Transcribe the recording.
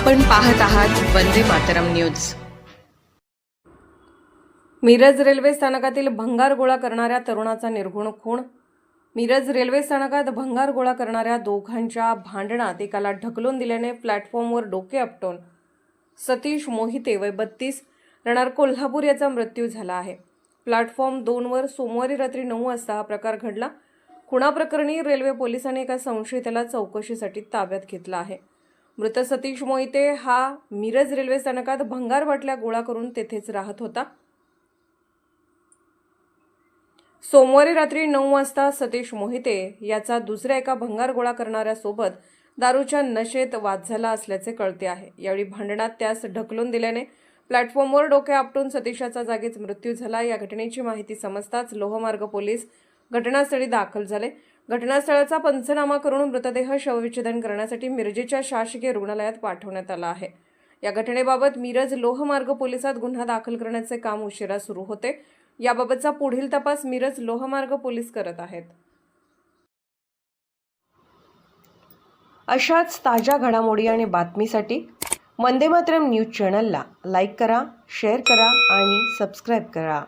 आपण पाहत आहात वंदे मातरम न्यूज. मिरज रेल्वे स्थानकातील भंगार गोळा करणाऱ्या तरुणाचा निर्घुण खून. मिरज रेल्वे स्थानकात भंगार गोळा करणाऱ्या दोघांच्या भांडणात एकाला ढकलून दिल्याने प्लॅटफॉर्मवर डोके आपटून सतीश मोहिते वय बत्तीस राहणार कोल्हापूर याचा मृत्यू झाला आहे. प्लॅटफॉर्म दोनवर सोमवारी रात्री नऊ वाजता हा प्रकार घडला. खुणाप्रकरणी रेल्वे पोलिसांनी एका संशयिताला चौकशीसाठी ताब्यात घेतला आहे. मृत सतीश मोहिते हा मिरज रेल्वे स्थानकात भंगार बाटल्या गोळा करून तेथेच राहत होता. सोमवारी रात्री नऊ वाजता सतीश मोहिते याचा दुसऱ्या एका भंगार गोळा करणाऱ्यासोबत दारूच्या नशेत वाद झाला असल्याचे कळते आहे. यावेळी भांडणात त्यास ढकलून दिल्याने प्लॅटफॉर्मवर डोके आपटून सतीशाचा जागीच मृत्यू झाला. या घटनेची माहिती समजताच लोहमार्ग पोलीस घटनास्थळी दाखल झाले. घटनास्थळाचा पंचनामा करून मृतदेह शवविच्छेदन करण्यासाठी मिरजेच्या शासकीय रुग्णालयात पाठवण्यात आला आहे. या घटनेबाबत मिरज लोहमार्ग पोलिसात गुन्हा दाखल करण्याचे काम उशिरा सुरू होते. याबाबतचा पुढील तपास मिरज लोहमार्ग पोलीस करत आहेत. अशाच ताज्या घडामोडी आणि बातमीसाठी वंदे मातरम न्यूज चॅनलला लाईक करा शेअर करा आणि सबस्क्राईब करा.